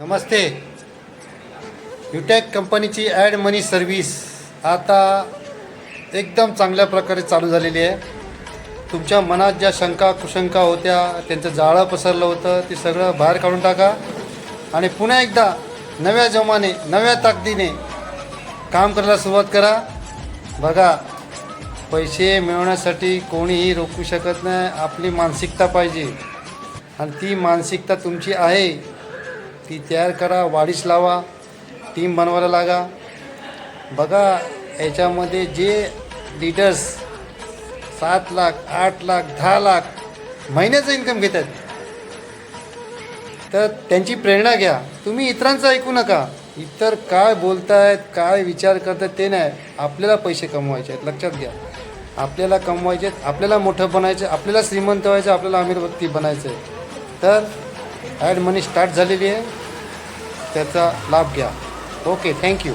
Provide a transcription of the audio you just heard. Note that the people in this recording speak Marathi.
नमस्ते. युटॅक कंपनीची ॲड मनी सर्व्हिस आता एकदम चांगल्या प्रकारे चालू झालेली आहे. तुमच्या मनात ज्या शंका कुशंका होत्या त्यांचं जाळं पसरलं होतं ते सगळं बाहेर काढून टाका. आणि पुन्हा एकदा नव्या जोमाने नव्या ताकदीने काम करायला सुरुवात करा. बघा पैसे मिळवण्यासाठी कोणीही रोखू शकत नाही. आपली मानसिकता पाहिजे. आणि ती मानसिकता तुमची आहे. ती तयार करा वाढीस लावा टीम बनवायला लागा. बघा याच्यामध्ये जे लीडर्स सात लाख आठ लाख दहा लाख महिन्याचं इन्कम घेत आहेत तर त्यांची प्रेरणा घ्या. तुम्ही इतरांचं ऐकू नका. इतर काय बोलतायत काय विचार करतात ते नाही. आपल्याला पैसे कमवायचे आहेत. लक्षात घ्या. आपल्याला कमवायचे आहेत आपल्याला मोठं बनायचं आपल्याला श्रीमंत व्हायचं आपल्याला अमीरपती बनायचं आहे. तर ॲड मनी स्टार्ट झालेली आहे. त्याचा लाभ घ्या. Okay thank you